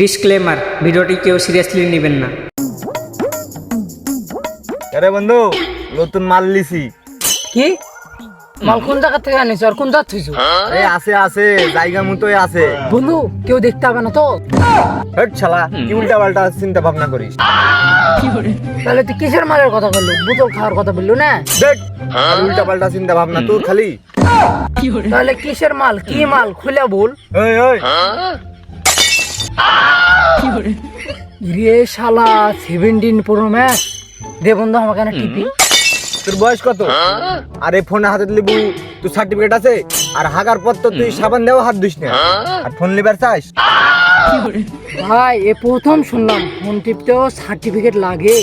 Disclaimer ভিডিওটি কেউ seriously নেবেন না। আরে বন্ধু নতুন মাল লিছি কি? মাল কোন জায়গা থেকে আনিস আর কোন জাত হইছো এই আছে আছে জায়গা মতোই আছে। বন্ধু কেউ দেখতে হবে না তো। হেট শালা কি উল্টা পাল্টা চিন্তা ভাবনা করিস। তাহলে তুই কিসের মালের কথা বলল? বোতল খাওয়ার কথা বলল না? দেখ উল্টা পাল্টা চিন্তা ভাবনা তোর খালি। তাহলে কিসের মাল? কি মাল? খুলে বল। ওই ওই রে শালা সেভেন্টিন প্রো ম্যাক্স দে বন্ধু আমাকে না টিপি। তোর বয়স কত? আর এই ফোনে হাতে লিবু তোর সার্টিফিকেট আছে। আর হাগার পর তো তুই সাবান দেওয়া হাত ধুইস না। আর ফোন লিবার চাস? ভাই এ প্রথম শুনলাম ফোন টিপতেও সার্টিফিকেট লাগে।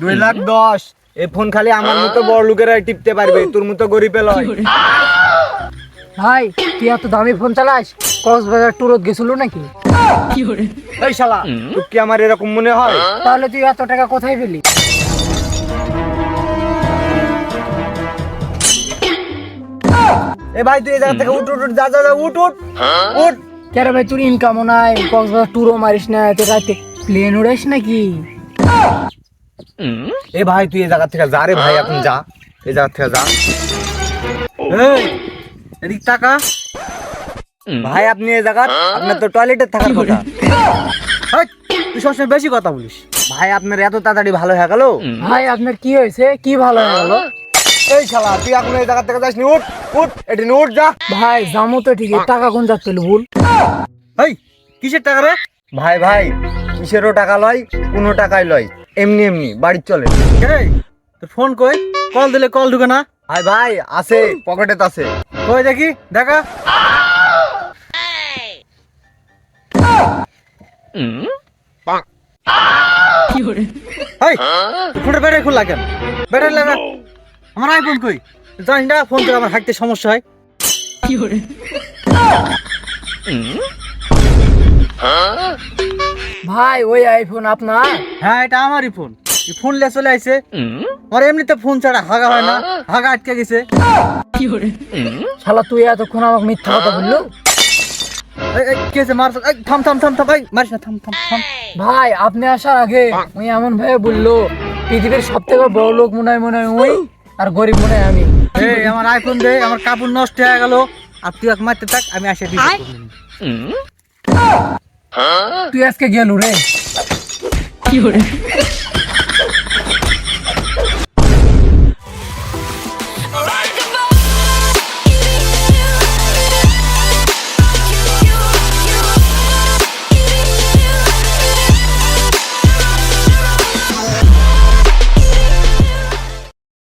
দুই লাখ দশ। এই ফোন খালি আমার মতো বড় লোকেরাই টিপতে পারবে তোর মতো গরিবে লয়। ভাই তুই এত দামি ফোন চালাস? কক্সবাজার ট্যুরত গেছিল নাকি? এই শালা তোর কি আমার এরকম মনে হয়? তাহলে তুই এত টাকা কোথায় পেলি? এ ভাই তুই এই জায়গা থেকে উঠ উঠ উঠ, যা যা যা উঠ উঠ। উঠ। কেন ভাই তোর ইনকামও নাই কক্সবাজার ট্যুরও মারিস না তো রাতে প্লেন উড়াইস নাকি? এ ভাই তুই এই জায়গা থেকে যা রে ভাই এখন যা। এই জায়গা থেকে যা। এই এদিক টাকা ভাই আপনি এই জায়গা আপনার তো টয়লেটে থাকার কথা। তুই সবসময় বেশি কথা বলিস। ভাই আপনার এত তাড়াতাড়ি ভালো হয়ে গেল? ভাই আপনার কি হয়েছে? কি ভালো হয়ে গেল? এই শালা তুই এখন এই জায়গা থেকে যাসনি? উঠ উঠ এটি উঠ যা। ভাই জামো তো ঠিক টাকা কোন পেল ভুল? এই কিসের টাকা রে? ভাই ভাই কিসেরও টাকা লয় কোনো টাকাই লয়। এমনি এমনি বাড়ি চলে। এই তোর ফোন কই? কল দিলে কল ঢুকে না। ভাই ভাই আছে পকেটে আছে। কই দেখি? দেখা। এই তোর ফোনের ব্যাটারি খোলা কেন ব্যাটারি লাগা আমার আইফোন কই? জানি না ফোন থেকে আমার হাঁটতে সমস্যা হয়। ভাই ওই আইফোন আপনার? হ্যাঁ এটা আমারই ফোন ফোন লিয়ে চলে আইছে। আমার এমনিতে ফোন ছাড়া হাগা হয় না হাগা আটকে গেছে। শালা তুই এতক্ষণ আমাকে মিথ্যা কথা বলল? কি ভাই আপনি আসার আগে ওই এমন ভাবে বলল পৃথিবীর সব থেকে বড় লোক মনে হয় মনে হয় ওই আর গরিব মনে হয় আমি। এই আমার আইফোন দে আমার কাপড় নষ্ট হয়ে গেল। আর তুই এক মারতে থাক আমি আসে দিই তুই আজকে গেলু রে?